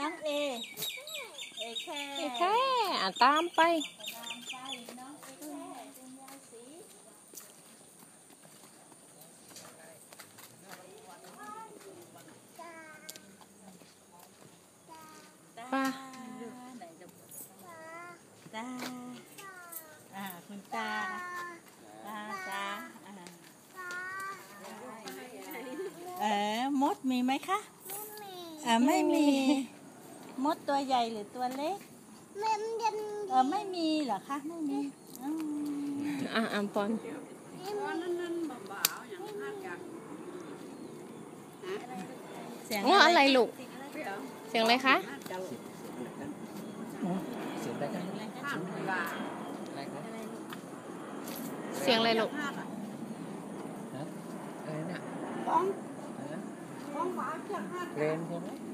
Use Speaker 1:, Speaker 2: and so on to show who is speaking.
Speaker 1: น้องเอ เอแค่
Speaker 2: โอเคอะตามไป
Speaker 1: ตามไปน้องเอแค่คุณยายสี
Speaker 2: ไป้า
Speaker 1: ไหนจะตาอ่าคุณตาตาตาอ่าเออมดมีไหมคะอ่าไม่มีม ดตัวใหญ่หรือตัวเล็ก
Speaker 3: มันยัง
Speaker 1: เออไม่มีเหรอคะไม่มีอืม
Speaker 2: อะอัมพร
Speaker 1: เสียง
Speaker 2: อ๋ออะไรลูก เสียงอะไรคะ
Speaker 4: เสียงอะไรกันอะไรครับ
Speaker 2: เสียงอะไรลูก
Speaker 4: ฮะอะไรน่ะ
Speaker 3: ของ
Speaker 4: ฮะ
Speaker 3: ของหวานจากห้า
Speaker 4: เพลนใช่ไหม